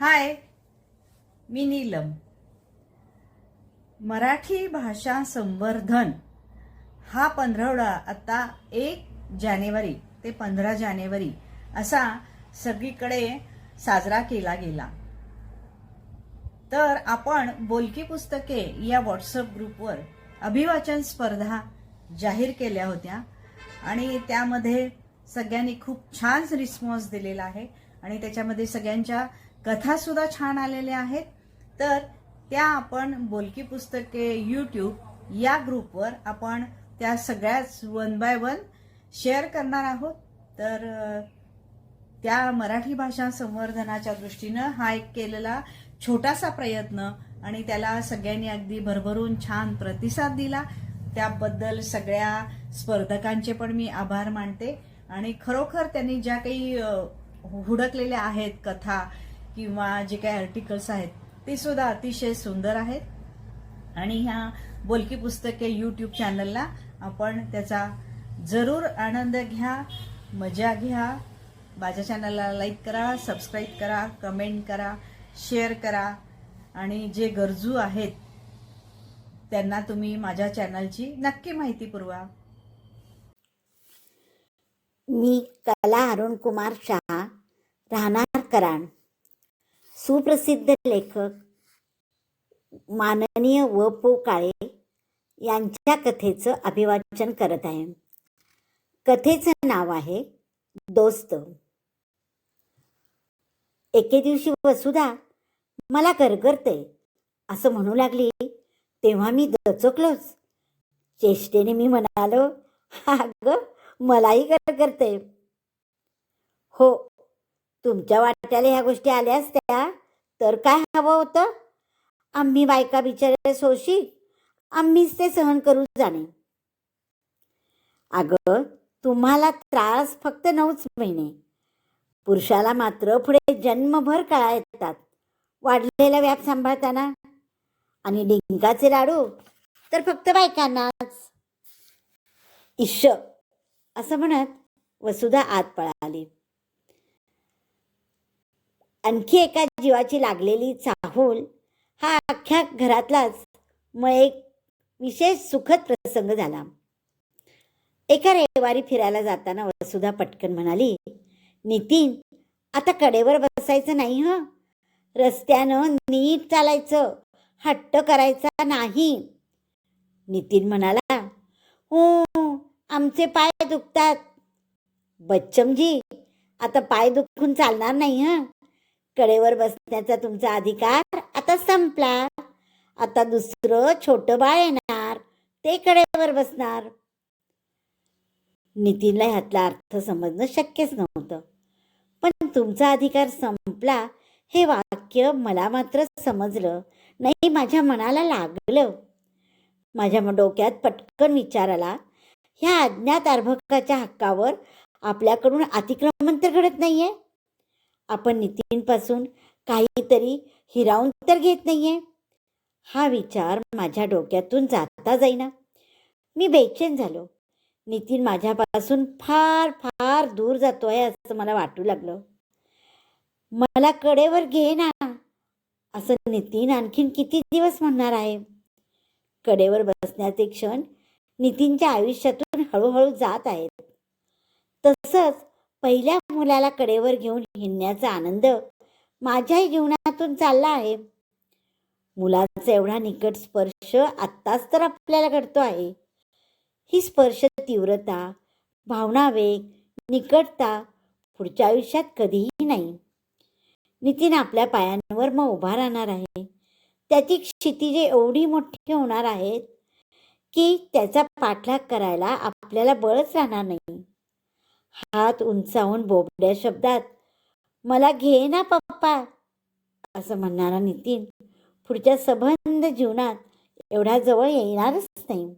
हाय मी नीलम. मराठी भाषा संवर्धन. हा पंधरवडा आता एक जानेवारी ते पंधरा जानेवारी असा सगळीकडे साजरा केला गेला. तर आपण बोलकी पुस्तके या व्हॉट्सअप ग्रुपवर अभिवाचन स्पर्धा जाहीर केल्या होत्या आणि त्यामध्ये सगळ्यांनी खूप छान रिस्पॉन्स दिलेला आहे आणि त्याच्यामध्ये सगळ्यांच्या कथा सुद्धा छान आलेल्या आहेत. तर त्या आपण बोलकी पुस्तके यूट्यूब या ग्रुपवर आपण त्या सगळ्याच वन बाय वन शेअर करणार आहोत. तर त्या मराठी भाषा संवर्धनाच्या दृष्टीनं हा एक केलेला छोटासा प्रयत्न आणि त्याला सगळ्यांनी अगदी भरभरून छान प्रतिसाद दिला. त्याबद्दल सगळ्या स्पर्धकांचे पण मी आभार मानते. आणि खरोखर त्यांनी ज्या काही हुडकलेल्या आहेत कथा किंवा जे काही आर्टिकल्स आहेत ते सुद्धा अतिशय सुंदर आहेत. आणि ह्या बोलकी पुस्तके यूट्यूब चॅनलला आपण त्याचा जरूर आनंद घ्या मजा घ्या. माझ्या चॅनलला लाईक करा सबस्क्राईब करा कमेंट करा शेअर करा. आणि जे गरजू आहेत त्यांना तुम्ही माझ्या चॅनलची नक्की माहिती पुरवा. मी कला अरुण कुमार शहा राहणार कराण सुप्रसिद्ध लेखक माननीय व पो काळे यांच्या कथेचं अभिवाचन करत आहे. कथेचं नाव आहे दोस्त. एके दिवशी वसुधा मला करगरते असं म्हणू लागली. तेव्हा मी दचकलोच. चेष्टेने मी म्हणालो अगं मलाही करगरते हो तुमच्या वाट्याला ह्या गोष्टी आल्यास त्या तर काय हवं होतं? आम्ही बायका बिचारे सोशी आम्हीच ते सहन करू जाणे. अगं तुम्हाला त्रास फक्त नऊच महिने. पुरुषाला मात्र पुढे जन्मभर कळा येतात. वाढलेला व्याप सांभाळताना. आणि डिंकाचे लाडू तर फक्त बायकांनाच. इश असं म्हणत वसुधा आत पळाली. आणखी एका जीवाची लागलेली चाहूल हा अख्ख्या घरातलाच मग एक विशेष सुखद प्रसंग झाला. एका रविवारी फिरायला जाताना वसुधा पटकन म्हणाली नितीन आता कडेवर बसायचं नाही हं. रस्त्यानं नीट चालायचं हट्ट करायचा नाही. नितीन म्हणाला हो आमचे पाय दुखतात. बच्चमजी आता पाय दुखून चालणार नाही हं. कडेवर बसण्याचा तुमचा अधिकार आता संपला. आता दुसरं छोटं बाळ येणार ते कडेवर बसणार. नितीनला ह्यातला अर्थ समजणं शक्यच नव्हतं. पण तुमचा अधिकार संपला हे वाक्य मला मात्र समजलं. नाही माझ्या मनाला लागलं. माझ्या डोक्यात पटकन विचार आला. ह्या अज्ञात अर्भकाच्या हक्कावर आपल्याकडून अतिक्रमण तर घडत नाहीये. आपण नितीनपासून काहीतरी हिरावून तर घेत नाहीये. हा विचार माझ्या डोक्यातून जाता जाईना. मी बेचैन झालो. नितीन माझ्यापासून फार फार दूर जातोय असं मला वाटू लागलं. मला कडेवर घे ना असं नितीन आणखीन किती दिवस म्हणणार आहे? कडेवर बसण्याचे क्षण नितीनच्या आयुष्यातून हळूहळू जात आहेत. तसंच पहिल्या मुलाला कडेवर घेऊन हिंडण्याचा आनंद माझ्याही जीवनातून चालला आहे. मुलाचा एवढा निकट स्पर्श आत्ताच तर आपल्याला घडतो आहे. ही स्पर्श तीव्रता भावना वेग निकटता पुढच्या आयुष्यात कधीही नाही. नितीन आपल्या पायांवर मग उभा राहणार आहे. त्याची क्षितिजे एवढी मोठी होणार आहेत की त्याचा पाठलाग करायला आपल्याला बळच राहणार नाही. हात उंचावून बोबड्या शब्दात मला घे ना पप्पा असं म्हणणारा नितीन पुढच्या सबंध जीवनात एवढ्या जवळ येणारच नाही.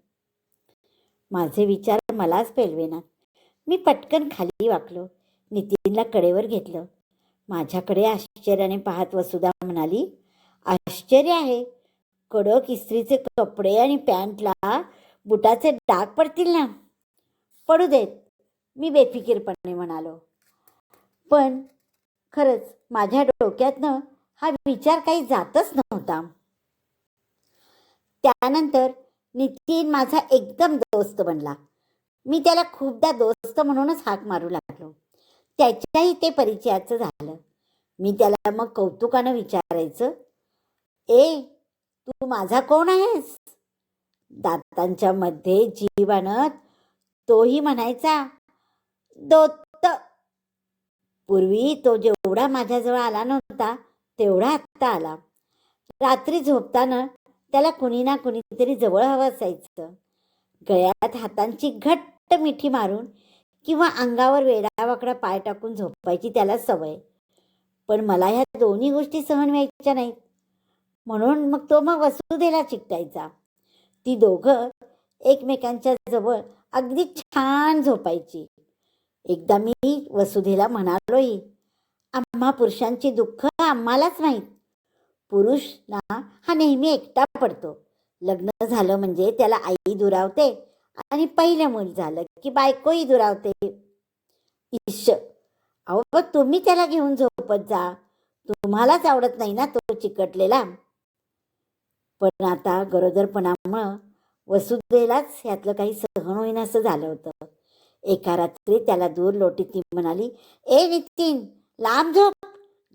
माझे विचार मलाच पेलवेनात मी पटकन खाली वाकलो नितीनला कडेवर घेतलं. माझ्याकडे आश्चर्याने पाहत वसुधा म्हणाली आश्चर्य आहे. कडक इस्त्रीचे कपडे आणि पॅन्टला बुटाचे डाग पडतील ना. पडू देत. मी बेफिकीरपणे म्हणालो. पण खरंच माझ्या डोक्यातनं हा विचार काही जातच नव्हता. त्यानंतर नितीन माझा एकदम दोस्त बनला. मी त्याला खूपदा दोस्त म्हणूनच हाक मारू लागलो. त्याच्याही ते परिचयाचं झालं. मी त्याला मग कौतुकानं विचारायचं ए तू माझा कोण आहेस? दातांच्या मध्ये जीव आणत तोही म्हणायचा दोस्त पूर्वी तो जेवढा माझ्याजवळ आला नव्हता तेवढा आत्ता आला. रात्री झोपताना त्याला कुणी ना कुणीतरी जवळ हवं असायचं. गळ्यात हातांची घट्ट मिठी मारून किंवा अंगावर वेडावाकडा पाय टाकून झोपायची त्याला सवय. पण मला ह्या दोन्ही गोष्टी सहन व्हायच्या नाहीत. म्हणून मग तो मग वसुधेला चिकटायचा. ती दोघं एकमेकांच्या जवळ अगदी छान झोपायची. एकदा मी वसुधेला म्हणालोही आम्हा पुरुषांची दुःख आम्हालाच माहीत. पुरुष ना हा नेहमी एकटा पडतो. लग्न झालं म्हणजे त्याला आई दुरावते आणि पहिलं मूल झालं की बायकोही दुरावते. ईश अहो पण तुम्ही त्याला घेऊन झोपत जा. तुम्हालाच आवडत नाही ना तो चिकटलेला. पण आता गरोदरपणामुळं वसुधेलाच यातलं काही सहन होईन असं झालं होतं. एका रात्री त्याला दूर लोटी ती म्हणाली ए नितीन लांब झोप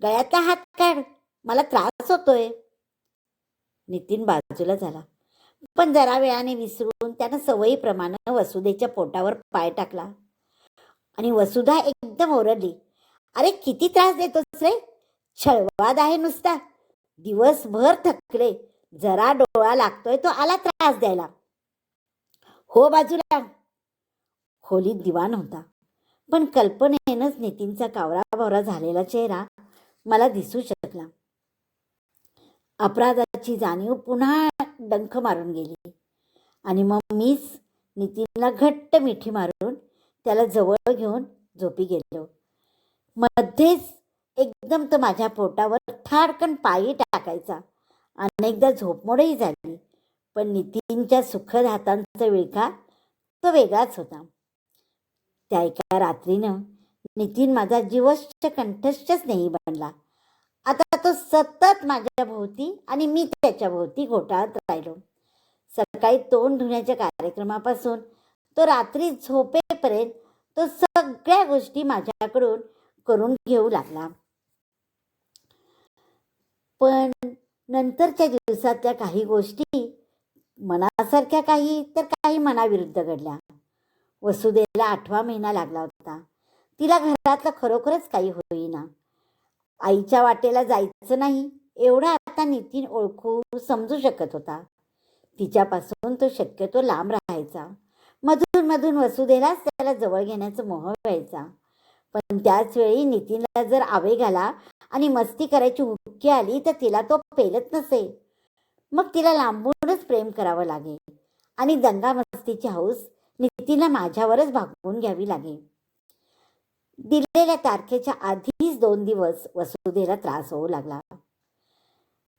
गळ्यातला हात काढ मला त्रास होतोय. नितीन बाजूला झाला. पण जरा वेळाने विसरून त्यानं सवयीप्रमाणे वसुदेच्या पोटावर पाय टाकला. आणि वसुधा एकदम ओरडली अरे किती त्रास देतोस रे? छळवाद आहे नुसता. दिवसभर थकले जरा डोळा लागतोय तो आला त्रास द्यायला. हो बाजूला. खोलीत दिवाण होता. पण कल्पनेनंच नितीनचा कावराभावरा झालेला चेहरा मला दिसू शकला. अपराधाची जाणीव पुन्हा डंख मारून गेली. आणि मग मीच नितीनला घट्ट मिठी मारून त्याला जवळ घेऊन झोपी गेलो. मध्येच एकदम तो माझ्या पोटावर ठाडकन पायी टाकायचा. अनेकदा झोपमोडही झाली. पण नितीनच्या सुखद हातांचा विळखा तो वेगळाच होता. त्या एका रात्रीनं नितीन माझा जीवश्च कंठश्च स्नेही बनला. आता तो सतत माझ्या भोवती आणि मी त्याच्या भोवती घोटाळत राहिलो. सकाळी तोंड धुण्याच्या कार्यक्रमापासून तो रात्री झोपेपर्यंत तो सगळ्या गोष्टी माझ्याकडून करून घेऊ लागला. पण नंतरच्या दिवसातल्या काही गोष्टी मनासारख्या काही तर काही मनाविरुद्ध घडल्या. वसुदेला आठवा महिना लागला होता. तिला घरातलं खरोखरच काही होईना. आईच्या वाटेला जायचं नाही एवढा आता नितीन ओळखू समजू शकत होता. तिच्यापासून तो शक्यतो लांब राहायचा. मधून मधून वसुदेलाच त्याला जवळ घेण्याचं मोह व्हायचा. पण त्याच वेळी नितीनला जर आवेग आला आणि मस्ती करायची हुक्की आली तर तिला तो पेलत नसे. मग तिला लांबूनच प्रेम करावं लागे. आणि दंगामस्तीची हौस नितीला माझ्यावरच भागवून घ्यावी लागे दिलेल्या तारखेच्या आधीच दोन दिवस वसुधेला त्रास होऊ लागला.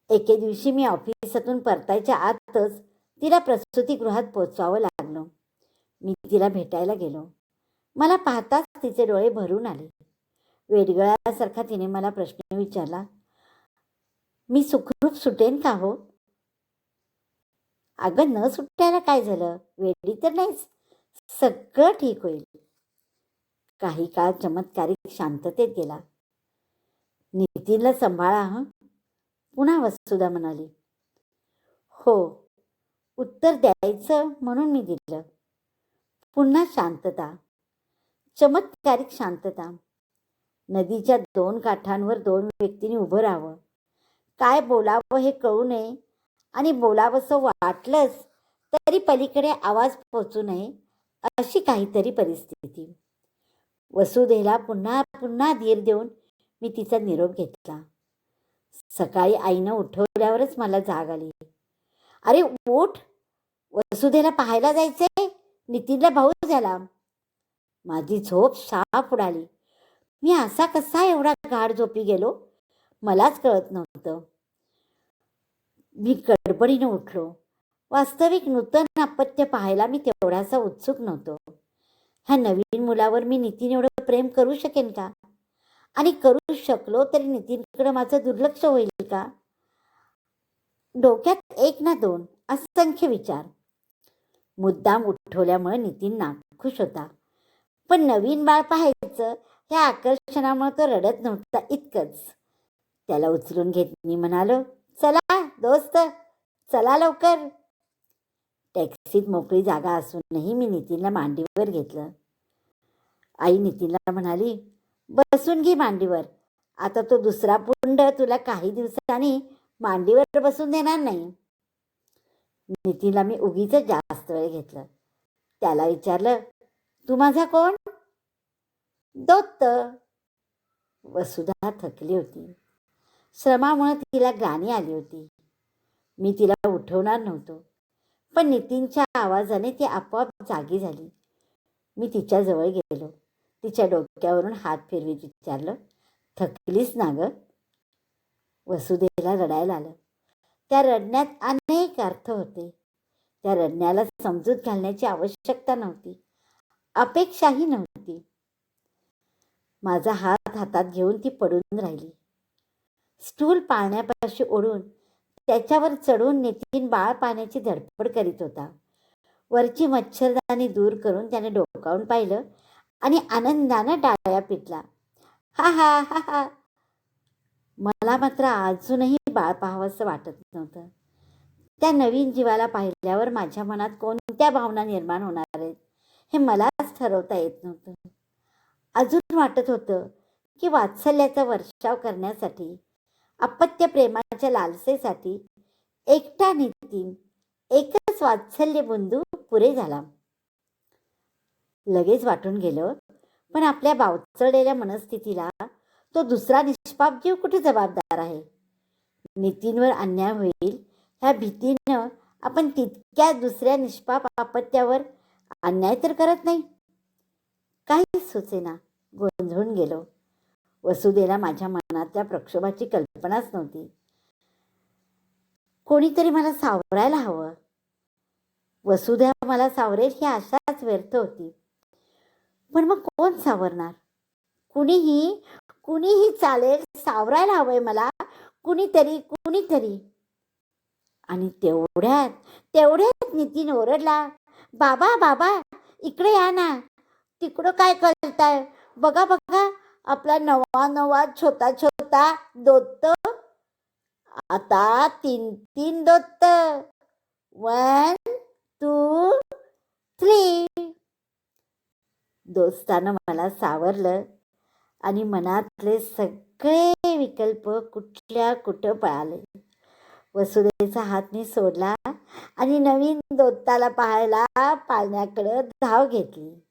एके दिवशी मी ऑफिसातून परतायच्या आतच तिला प्रसूतीगृहात पोचवावं लागलं. मी तिला भेटायला गेलो. मला पाहताच तिचे डोळे भरून आले. वेडगळ्यासारखा तिने मला प्रश्न विचारला मी सुखरूप सुटेन का हो? अगं न सुटायला काय झालं? वेडी तर नाहीच सगळं ठीक होईल. काही काळ चमत्कारिक शांततेत गेला. नितीनला सांभाळा हं? पुन्हा वसुधा म्हणाली. हो उत्तर द्यायचं म्हणून मी दिलं. पुन्हा शांतता. चमत्कारिक शांतता. नदीच्या दोन काठांवर दोन व्यक्तींनी उभं राहावं. काय बोलावं हे कळू नये आणि बोलावंसं वाटलंच तरी पलीकडे आवाज पोचू नये. अशी काहीतरी परिस्थिती. वसुधेला पुन्हा पुन्हा धीर देऊन मी तिचा निरोप घेतला. सकाळी आईनं उठवल्यावरच मला जाग आली. अरे उठ! वसुधेला पाहायला जायचंय? नितीनला भाऊ झाला. माझी झोप साफ उडाली. मी असा कसा एवढा गाढ झोपी गेलो? मलाच कळत नव्हतं. मी गडबडीनं उठलो. वास्तविक नूतन अपत्य पाहायला मी तेवढासा उत्सुक नव्हतो. ह्या नवीन मुलावर मी नितीन एवढं प्रेम करू शकेन का? आणि करू शकलो तरी नितीनकडे माझं दुर्लक्ष होईल का? डोक्यात एक ना दोन असंख्य विचार. मुद्दाम उठवल्यामुळे नितीन नाखुश होता. पण नवीन बाळ पाहायचं या आकर्षणामुळे तो रडत नव्हता इतकंच. त्याला उचलून घेत मी म्हणालो चला दोस्त चला लवकर. टॅक्सीत मोकळी जागा असूनही मी नितीनला मांडीवर घेतलं. आई नितीनला म्हणाली बसून घे मांडीवर. आता तो दुसरा पुंड तुला काही दिवसांनी मांडीवर बसून देणार नाही. नितीनला मी उगीच जास्त वेळ घेतलं. त्याला विचारलं तू माझा कोण? दोत्त वसुधा थकली होती. श्रमामुळे तिला गाणी आली होती. मी तिला उठवणार नव्हतो. पण नितीनच्या आवाजाने ती आपोआप जागी झाली. मी तिच्याजवळ गेलो. तिच्या डोक्यावरून हात फिरवीत विचारलं थकलीस ना ग? वसुदेला रडायला आलं. त्या रडण्यात अनेक अर्थ होते. त्या रडण्याला समजूत घालण्याची आवश्यकता नव्हती. अपेक्षाही नव्हती. माझा हात हातात घेऊन ती पडून राहिली. स्टूल पाळण्यापाशी ओढून त्याच्यावर चढून नितीन बाळ पाण्याची धडपड करीत होता. वरची मच्छरदानी दूर करून त्याने डोकावून पाहिलं आणि आनंदानं डाळ्या पिटला हा हा हा हा. मला मात्र अजूनही बाळ पाहावंसं वाटत नव्हतं. त्या नवीन जीवाला पाहिल्यावर माझ्या मनात कोणत्या भावना निर्माण होणार आहेत हे मलाच ठरवता येत नव्हतं. अजून वाटत होतं की वात्सल्याचा वर्षाव करण्यासाठी अपत्य प्रेमाच्या लालसेसाठी एकटा नितीन एकच वात्सल्य बंधू पुरे झाला. लगेच वाटून गेलं पण आपल्या बावचळलेल्या मनस्थितीला तो दुसरा निष्पाप जीव कुठे जबाबदार आहे? नितीनवर अन्याय होईल ह्या भीतीनं आपण तितक्या दुसऱ्या निष्पाप आपत्यावर अन्याय तर करत नाही. काहीच सुचेना गोंधळून गेलो. वसुदेला माझ्या मनातल्या प्रक्षोभाची कल्पनाच नव्हती. कोणीतरी मला सावरायला हवं. वसुधा मला सावरेल ही आशाच व्यर्थ होती. पण मग कोण सावरणार? कुणीही कुणीही चालेल सावरायला हवंय मला. कुणीतरी कुणीतरी. आणि तेवढ्यात तेवढ्यात नितीन ओरडला बाबा बाबा इकडे या ना. तिकडं काय करताय? बघा बघा आपला नवा नवा छोटा छोटा दोत्त आता तीन तीन दोत्त वन टू थ्री दोस्तानं मला सावरलं आणि मनातले सगळे विकल्प कुठल्या कुठं पळाले. वसुदेचा हात मी सोडला आणि नवीन दोत्ताला पाहायला पाळण्याकडं धाव घेतली.